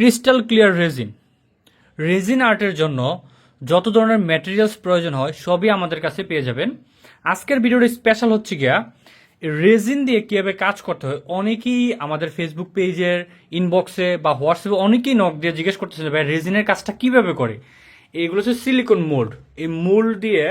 Crystal clear raisin. Raisin আর্টের জন্য যত ধরনের ম্যাটেরিয়ালস প্রয়োজন হয়, সবই আমাদের কাছে পেয়ে যাবেন। আজকের ভিডিওর স্পেশাল হচ্ছে গিয়া, রেজিন দিয়ে কীভাবে কাজ করতে হয়, অনেকেই আমাদের ফেসবুক পেজের ইনবক্সে বা হোয়াটসঅ্যাপে অনেকেই নক দিয়ে জিজ্ঞেস করতেছেন ভাই, রেজিনের কাজটা কীভাবে করে? এগুলো হচ্ছে সিলিকন মোল্ড এই মোল্ড দিয়ে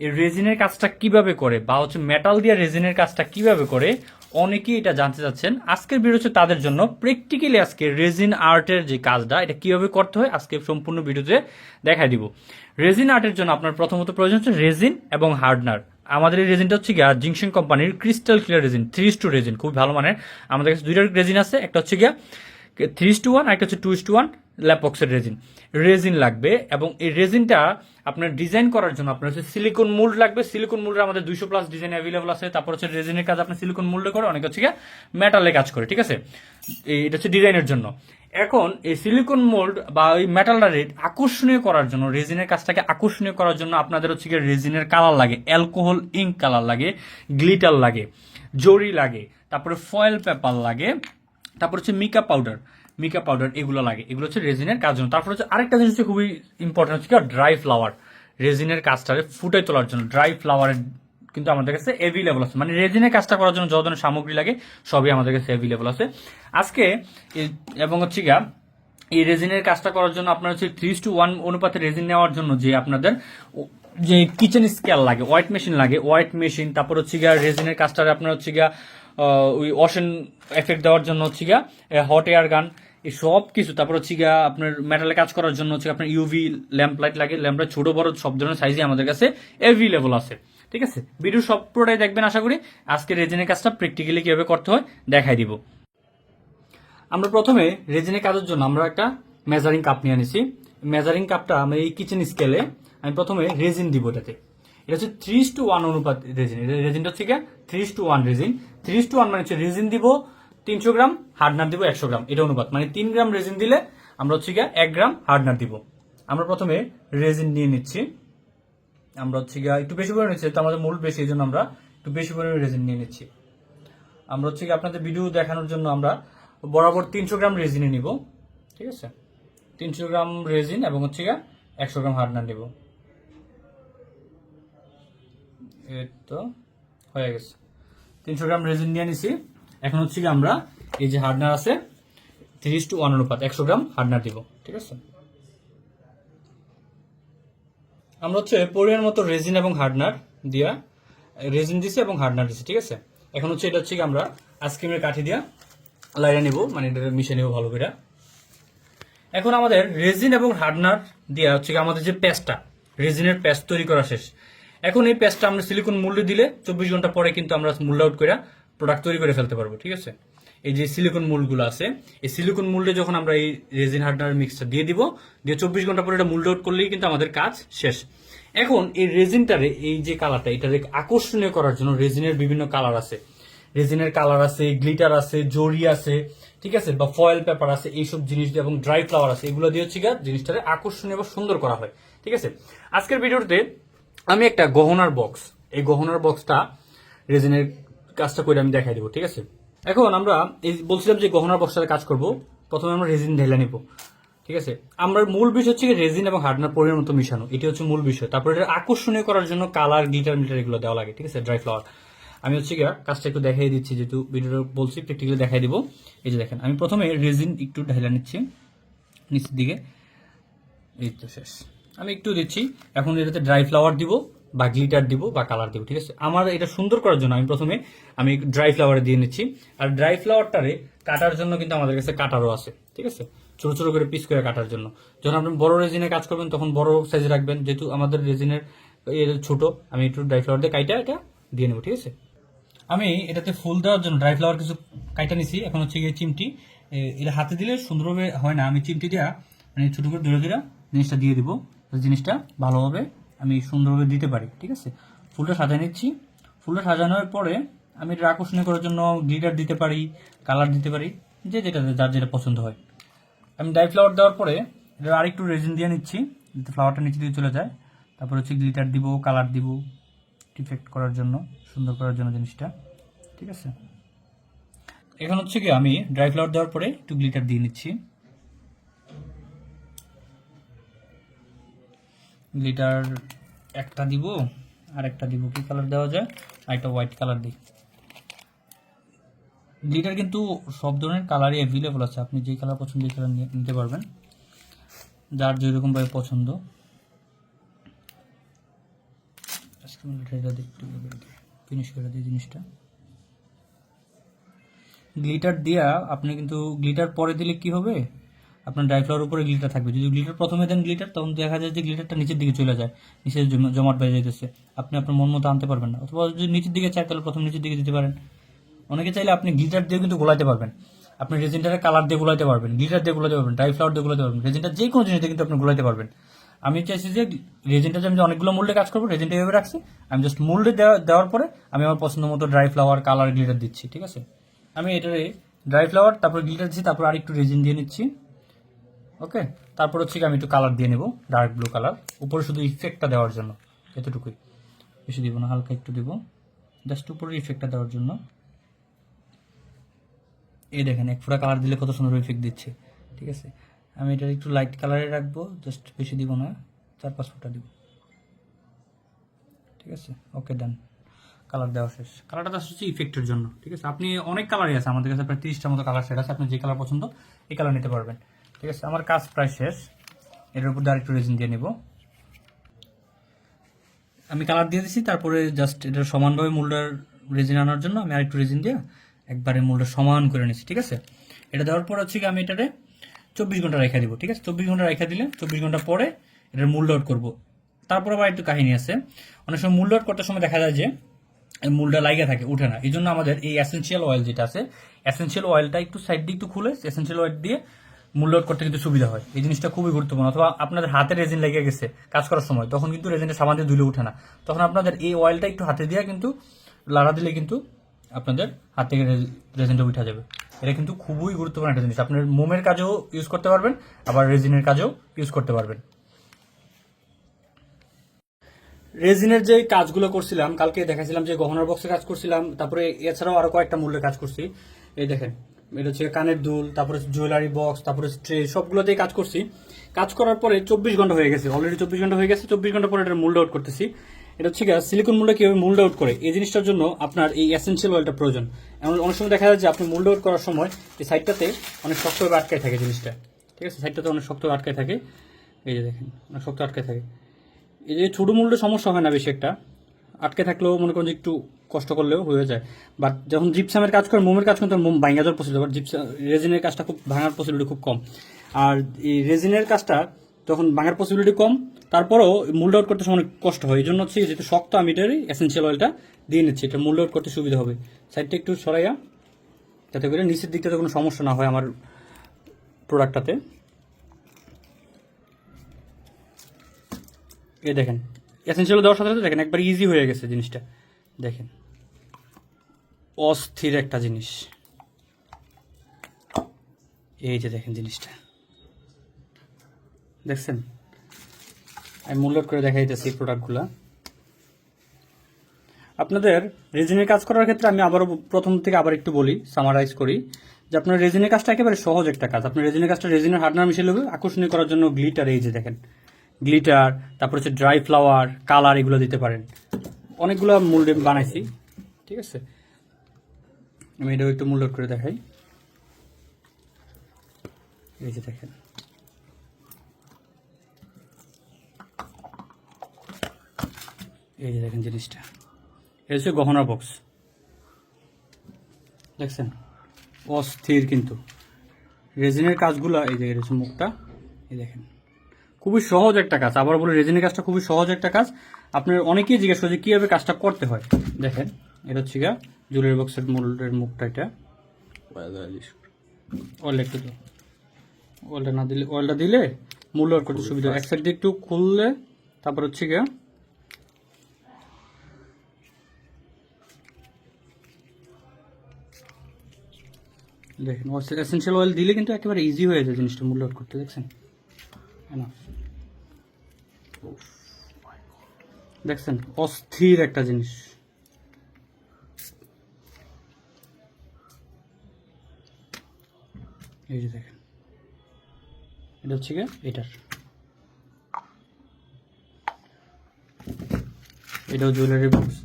এই রেজিনের কাজটা কীভাবে করে বা হচ্ছে মেটাল দিয়ে রেজিনের কাজটা কীভাবে করে, অনেকেই এটা জানতে চাচ্ছেন। আজকের ভিডিও হচ্ছে তাদের জন্য প্র্যাকটিক্যালি আজকে রেজিন আর্টের যে কাজটা, এটা কীভাবে করতে হয় আজকে সম্পূর্ণ ভিডিওতে দেখাই দিব। রেজিন আর্টের জন্য আপনার প্রথমত প্রয়োজন হচ্ছে রেজিন এবং হার্ডনার। আমাদের এই রেজিনটা হচ্ছে গিয়া জিংশন কোম্পানির crystal clear resin three two resin খুব ভালো মানের। আমাদের কাছে দুইটা রেজিন আছে, একটা হচ্ছে গিয়া থ্রি টু ওয়ান একটা হচ্ছে টু টু ওয়ান ল্যাপক্সের রেজিন রেজিন লাগবে এবং এই রেজিনটা আপনার ডিজাইন করার জন্য আপনার হচ্ছে সিলিকন মোল্ড লাগবে। সিলিকন মোল্ডের আমাদের দুইশো প্লাস ডিজাইন অ্যাভেলেবল আছে। তারপর হচ্ছে রেজিনের কাজ আপনার সিলিকন মোল্ডে করে অনেক হচ্ছে মেটালে কাজ করে, ঠিক আছে? এটা হচ্ছে ডিজাইনের জন্য। এখন এই সিলিকন মোল্ড বা ওই মেটালটা রেট আকর্ষণীয় করার জন্য রেজিনের কাজটাকে আকর্ষণীয় করার জন্য আপনাদের হচ্ছে গিয়ে রেজিনের কালার লাগে। অ্যালকোহল ইঙ্ক কালার লাগে গ্লিটার লাগে, জরি লাগে, তারপরে ফয়েল পেপার লাগে, তারপর হচ্ছে মিকা পাউডার মিকা পাউডার এগুলো লাগে। এগুলো হচ্ছে রেজিনের কাজ জন্য। তারপর হচ্ছে আরেকটা জিনিস খুবই ইম্পর্টেন্ট হচ্ছে কি ড্রাই ফ্লাওয়ার রেজিনের কাজটারে ফুটে তোলার জন্য। ড্রাই ফ্লাওয়ারের কিন্তু আমাদের কাছে অ্যাভেলেবল আছে। মানে রেজিনের কাজটা করার জন্য যত ধরনের সামগ্রী লাগে, সবই আমাদের কাছে অ্যাভেলেবল আছে। আজকে এবং হচ্ছে গা এই রেজিনের কাজটা করার জন্য আপনার হচ্ছে থ্রি টু ওয়ান অনুপাতে রেজিন নেওয়ার জন্য যে আপনাদের যে কিচেন স্কেল লাগে হোয়াইট মেশিন লাগে হোয়াইট মেশিন তারপর হচ্ছে গিয়া রেজিনের কাজটা আপনার হচ্ছে গিয়া ওই অশন এফেক্ট দেওয়ার জন্য হচ্ছে গিয়া হট এয়ার গান এই সব কিছু, তারপর হচ্ছে গিয়া আপনার মেটালে কাজ করার জন্য হচ্ছে আপনার ইউভি ল্যাম্প লাইট লাগে ল্যাম্প লাইট ছোট, বড়, সব ধরনের সাইজে আমাদের কাছে অ্যাভেলেবল আছে। ঠিক আছে? ভিডিও সব পুরোটাই দেখবেন, আশা করি। আজকে রেজিনের কাজটা প্র্যাকটিক্যালি কীভাবে করতে হয়, দেখাই দিব। আমরা প্রথমে রেজিনের কাজের জন্য আমরা একটা মেজারিং কাপ নিয়ে নিছি মেজারিং কাপটা আমরা এই কিচেন স্কেলে আমি প্রথমে রেজিন দিব এটাতে। এটা হচ্ছে থ্রি টু ওয়ান অনুপাত রেজিন রেজিনটা হচ্ছে three two one resin three two one মানে হচ্ছে রেজিন দিব তিনশো গ্রাম হার্ডনার দিব একশো গ্রাম। এটা অনুপাত। মানে তিন গ্রাম রেজিন দিলে আমরা হচ্ছে গিয়ে এক গ্রাম হার্ডনার দিব। আমরা প্রথমে রেজিন নিয়ে নিচ্ছি। আমরা হচ্ছে গিয়ে একটু বেশি পরিমাণে নিচ্ছি তো আমাদের মূল বেশি, এই জন্য আমরা একটু বেশি পরিমাণে রেজিন নিয়ে নিচ্ছি। আমরা হচ্ছে কি আপনাদের ভিডিও দেখানোর জন্য আমরা বরাবর তিনশো গ্রাম রেজিনে নিব। ঠিক আছে? তিনশো গ্রাম রেজিন এবং হচ্ছে গিয়ে একশো গ্রাম হার্ডনার নিব। এই তো হয়ে গেছে। তিনশো গ্রাম রেজিন নিয়ে নিছি। এখন হচ্ছে কি আমরা এই যে হার্ডনার আছে তিরিশ টু ওয়ান অনুপাত, একশো গ্রাম হার্ডনার দিব, ঠিক আছে? আমরা হচ্ছে পরিমাণ মতো রেজিন এবং হার্ডনার দিয়া রেজিন দিছি এবং হার্ডনার দিছি, ঠিক আছে? এখন হচ্ছে এটা হচ্ছে কি আমরা আইসক্রিমের কাঠি দিয়া লাইরা নিব মানে এটা মিশে নিব ভালো করে। এখন আমাদের রেজিন এবং হার্ডনার দিয়া হচ্ছে কি আমাদের যে পেস্টটা রেজিনের পেস্ট তৈরি করা শেষ। এখন এই পেস্টটা আমরা সিলিকন মূল্য দিলে চব্বিশ ঘণ্টা পরে কিন্তু আমরা মোল্ড আউট করে প্রোডাক্ট তৈরি করে ফেলতে পারব, ঠিক আছে? এই যে সিলিকন মোল্ডগুলো আছে, এই সিলিকন মোল্ডে যখন আমরা এই রেজিন হার্ডনার মিক্সটা দিয়ে দিব, দিয়ে চব্বিশ ঘণ্টা পরে এটা মোল্ড আউট করলেই কিন্তু আমাদের কাজ শেষ। এখন এই রেজিনটারে এই যে কালারটা এটারে আকর্ষণীয় করার জন্য রেজিনের বিভিন্ন কালার আছে। রেজিনের কালার আছে গ্লিটার আছে, জরি আছে, ঠিক আছে? বা ফয়েল পেপার আছে, এইসব জিনিস দিয়ে, এবং ড্রাই ফ্লাওয়ার আছে, এগুলো দিয়ে হচ্ছে জিনিসটারে আকর্ষণীয় বা সুন্দর করা হয়, ঠিক আছে? আজকের ভিডিওতে আমি একটা গহনার বক্স এই গহনার বক্সটা রেজিনের কাজটা করে আমি দেখাই দেবো, ঠিক আছে? এখন আমরা এই বলছিলাম যে গহনার বক্সটাতে কাজ করব, প্রথমে আমরা রেজিন ঢেলে নিব, ঠিক আছে? আমরা মূল বিষয় হচ্ছে রেজিন এবং হার্ডনার পরিমাণ মতো মিশানো, এটি হচ্ছে মূল বিষয়। তারপরে এটা আকর্ষণীয় করার জন্য কালার গিটার মিটার এগুলো দেওয়া লাগে, ঠিক আছে? ড্রাই ফ্লাওয়ার আমি হচ্ছে গিয়া কাজটা একটু দেখাই দিচ্ছি, যেহেতু ভিডিওটা বলছি প্র্যাকটিক্যালি দেখাই দিব। এই যে দেখেন, আমি প্রথমে রেজিন একটু ঢেলে নিচ্ছি, নিচের দিকে। এই তো শেষ। আমি একটু দিচ্ছি, এখন এটাতে ড্রাই ফ্লাওয়ার দিব বা গ্লিটার দিব বা কালার দিব, ঠিক আছে? আমার এটা সুন্দর করার জন্য আমি প্রথমে আমি ড্রাই ফ্লাওয়ার দিয়ে নিচ্ছি। আর ড্রাই ফ্লাওয়ারটারে কাটার জন্য কিন্তু আমাদের কাছে কাটারও আছে, ঠিক আছে? ছোট ছোট করে পিস করে কাটার জন্য। যখন আপনি বড় রেজিনে কাজ করবেন, তখন বড় সাইজ রাখবেন। যেহেতু আমাদের রেজিনের ছোট, আমি একটু ড্রাই ফ্লাওয়ার দিয়ে কাইটা এটা দিয়ে নেব, ঠিক আছে? আমি এটাতে ফুল দেওয়ার জন্য ড্রাই ফ্লাওয়ার কিছু কাইটা নিছি। এখন হচ্ছে গিয়ে চিমটি। এটা হাতে দিলে সুন্দরভাবে হয় না। আমি চিমটি দিয়া মানে ছোট করে ধরে ধরে জিনিসটা দিয়ে দিব। জিনিসটা ভালোভাবে আমি সুন্দরভাবে দিতে পারি, ঠিক আছে? ফুলটা সাজিয়ে নিচ্ছি। ফুলটা সাজানোর পরে আমি এটা আকর্ষণীয় করার জন্য গ্লিটার দিতে পারি, কালার দিতে পারি, যে যেটা, যার যেটা পছন্দ হয়। আমি ড্রাই ফ্লাওয়ার দেওয়ার পরে এটা আরেকটু রেজিন দিয়ে নিচ্ছি, যাতে ফ্লাওয়ারটা নিচে দিয়ে চলে যায়। তারপর হচ্ছে গ্লিটার দিব, কালার দিব, ডিফেক্ট করার জন্য, সুন্দর করার জন্য জিনিসটা, ঠিক আছে? এখন হচ্ছে কি আমি ড্রাই ফ্লাওয়ার দেওয়ার পরে একটু গ্লিটার দিয়ে নিচ্ছি। গ্লিটার একটা দিব, আর একটা দিব। কি কালার দেওয়া যায়? আর একটা হোয়াইট কালার দিই। গ্লিটার কিন্তু সব ধরনের কালারই অ্যাভেলেবল আছে। আপনি যে কালার পছন্দ, এই কালার নিতে পারবেন। যার যেরকমভাবে পছন্দ। জিনিসটা। গ্লিটার দিয়া আপনি কিন্তু গ্লিটার পরে দিলে কি হবে? আপনার ড্রাই ফ্লাওয়ার উপরে গ্লিটার থাকবে। যদি গ্লিটার প্রথমে দেন গ্লিটার তখন দেখা যায় যে গ্লিটারটা নিচের দিকে চলে যায়। নিচে জমা- জমাট বেড়ে যাইতেছে। আপনি আপনার মন মতো আনতে পারবেন না। অথবা যদি নিচের দিকে চাই তাহলে প্রথম নিচের দিকে দিতে পারেন। অনেকে চাইলে আপনি গ্লিটার দিয়ে কিন্তু গোলাতে পারবেন। আপনি রেজিনটারে কালার দিয়ে গোলাতে পারবেন গ্লিটার দিয়ে গোলাতে পারবেন ড্রাই ফ্লাওয়ার দিয়ে গোলাতে পারবেন। রেজিনটা যে কোনো জিনিস কিন্তু আপনি গোলাতে পারবেন। আমি চাইছি যে রেজিনটা যে আমি অনেকগুলো মোল্ডে কাজ করব রেজিনটা এভাবে রাখছি। আমি জাস্ট মোল্ডে দেওয়ার পরে আমি আমার পছন্দ মতো ড্রাই ফ্লাওয়ার কালার গ্লিটার দিচ্ছি, ঠিক আছে? আমি এটারে ড্রাই ফ্লাওয়ার তারপর গ্লিটার দিচ্ছি, তারপর আর একটু রেজিন দিয়ে নিচ্ছি। ওকে তারপর হচ্ছে আমি একটু কালার দিয়ে নেব ডার্ক ব্লু কালার উপরে শুধু ইফেক্টটা দেওয়ার জন্য, এতটুকুই। বেশি দিব না, হালকা একটু দিব। জাস্ট উপরে ইফেক্টটা দেওয়ার জন্য। এই দেখেন, এক ফোঁটা কালার দিলে কত সুন্দর ইফেক্ট দিচ্ছে, ঠিক আছে? আমি এটা একটু লাইট কালারে রাখব জাস্ট বেশি দিব না, চার পাঁচ ফোঁটা দিব। ঠিক আছে? ওকে ডান কালার দেওয়া শেষ। কালারটা জাস্ট হচ্ছে ইফেক্টের জন্য, ঠিক আছে? আপনি অনেক কালারই আছে, আমাদের কাছে প্রায় তিরিশটার মতো কালার সেট আছে, আপনি যে কালার পছন্দ, এই কালার নিতে পারবেন। ঠিক আছে, আমার কাজ প্রায় শেষ। এটার উপর দিয়ে আরেকটু রেজিন দিয়ে নেব। আমি কালার দিয়ে দিছি, তারপরে জাস্ট এটা সমানভাবে মূলটার রেজিন আনার জন্য আমি আরেকটু রেজিন দিয়ে একবারে মূলটা সমান করে নিচ্ছি ঠিক আছে? এটা দেওয়ার পর হচ্ছে কি আমি এটারে চব্বিশ ঘণ্টা রেখে দিব, ঠিক আছে? চব্বিশ ঘণ্টা রেখে দিলে চব্বিশ ঘণ্টা পরে এটার মূল আউট করব। তারপর আবার একটু কাহিনী আছে। অনেক সময় মূল আউট করতে সময় দেখা যায় যে মূলটা লাগিয়ে থাকে, উঠে না। এই জন্য আমাদের এই এসেন্সিয়াল অয়েল যেটা আছে এসেন্সিয়াল অয়েলটা একটু সাইড দিয়ে একটু খুলে এসেন্সিয়াল অয়েল দিয়ে মূল আউট করতে কিন্তু সুবিধা হয়। এই জিনিসটা খুবই গুরুত্বপূর্ণ। অথবা আপনাদের হাতে রেজিন লেগে গেছে কাজ করার সময়, তখন কিন্তু রেজিনটা সাবান দিয়ে ধুলে উঠে না। তখন আপনাদের এই অয়েলটা একটু হাতে দিয়ে কিন্তু লাড়া দিলে কিন্তু আপনাদের হাত থেকে রেজিনটা উঠা যাবে। এটা কিন্তু খুবই গুরুত্বপূর্ণ একটা জিনিস। আপনার মোমের কাজেও ইউজ করতে পারবেন, আবার রেজিনের কাজেও ইউজ করতে পারবেন। রেজিনের যে কাজগুলো করছিলাম, কালকে দেখাছিলাম যে গহনার বক্সে কাজ করছিলাম, তারপরে এছাড়াও আরও কয়েকটা মূল্যের কাজ করছি। এই দেখেন এটা হচ্ছে কানের দুল, তারপরে জুয়েলারি বক্স তারপরে ট্রে সবগুলোতেই কাজ করছি। কাজ করার পরে চব্বিশ ঘণ্টা হয়ে গেছে অলরেডি চব্বিশ ঘণ্টা হয়ে গেছে, চব্বিশ ঘণ্টা পরে এটা মোল্ড আউট করতেছি। এটা হচ্ছে সিলিকন মোল্ডে কীভাবে মোল্ড আউট করে? এই জিনিসটার জন্য আপনার এই এসেন্সিয়াল অয়েলটা প্রয়োজন। এমন অনেক সময় দেখা যায় যে আপনি মোল্ড আউট করার সময় এই সাইডটাতে অনেক শক্তভাবে আটকায় থাকে জিনিসটা। ঠিক আছে? সাইডটাতে অনেক শক্ত আটকায় থাকে। এই যে দেখেন, অনেক শক্ত আটকায় থাকে। এই যে ছোটো মূল্যে সমস্যা হয় না বেশি একটা। আটকে থাকলেও মনে করেন যে একটু কষ্ট করলেও হয়ে যায়। বাট যখন জিপসামের কাজ করে মোমের কাজ করতে মোম ভাঙা যাওয়ার পসিবিলিটি বাট জিপসাম রেজিনের কাজটা খুব, ভাঙার পসিবিলিটি খুব কম। আর এই রেজিনের কাজটা তখন ভাঙার পসিবিলিটি কম, তারপরেও মোল্ড আউট করতে অনেক কষ্ট হয়। এই জন্য হচ্ছে যেহেতু শক্ত আমি এটার এসেন্সিয়াল অয়েলটা দিয়ে নিচ্ছি, এটা মোল্ড আউট করতে সুবিধা হবে। সাইডটা একটু সরাইয়া, যাতে করে নিচের দিকটাতে কোনো সমস্যা না হয় আমার প্রোডাক্টটাতে এই দেখেন। এসেন্সিয়াল দেওয়ার সাথে সাথে দেখেন একবার ইজি হয়ে গেছে জিনিসটা। দেখেন। অস্থির একটা জিনিস। এই যে দেখেন জিনিসটা। দেখছেন? আমি মূল্য করে দেখা দিতেছি এই প্রোডাক্টগুলো আপনাদের রেজিনের কাজ করার ক্ষেত্রে আমি আবারও প্রথম থেকে আবার একটু বলি সামারাইজ করি, যে আপনার রেজিনের কাজটা একেবারে সহজ একটা কাজ। আপনার রেজিনের কাজটা রেজিনের হার্ডনার মিশিয়ে নেবে আকর্ষণীয় করার জন্য গ্লিটার এই যে দেখেন। গ্লিটার তারপর হচ্ছে ড্রাই ফ্লাওয়ার কালার এগুলো দিতে পারেন। অনেকগুলো মূল্যে বানাইছি, ঠিক আছে? আমি এটাও একটু মূল্য করে দেখাই। এই যে দেখেন। এই যে দেখেন জিনিসটা। এটা হচ্ছে গহনা বক্স দেখছেন? অস্থির কিন্তু। রেজিনের কাজগুলো, এই যে এটা মুখটা, এই দেখেন। খুবই সহজ একটা কাজ। আবার বলে, রেজিনের কাজটা খুবই সহজ একটা কাজ। আপনার অনেকেই জিজ্ঞেস করে যে কীভাবে কাজটা করতে হয়? দেখেন, এটা হচ্ছে গা জুলের বক্সের মোল্ডের মুখটা এটা। অয়েল একটু অয়েলটা না দিলে অয়েলটা দিলে মূল্য করতে সুবিধা। এক সাইড দিয়ে একটু খুললে, তারপর হচ্ছে গিয়া দেখেন এসেন্সিয়াল অয়েল দিলে কিন্তু একেবারে ইজি হয়ে যায় জিনিসটা মূল্য করতে, দেখছেন? না দেখছেন, অস্থির একটা জিনিস। এই যে দেখেন, এটা হচ্ছে গিয়ে এটার। এটাও জুয়েলারি বক্স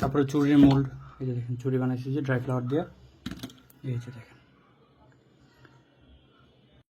তারপরে চুড়ির মোল্ড এই যে দেখেন, চুড়ি বানাইছি যে ড্রাই ফ্লাওয়ার দিয়ে। এই যে দেখেন।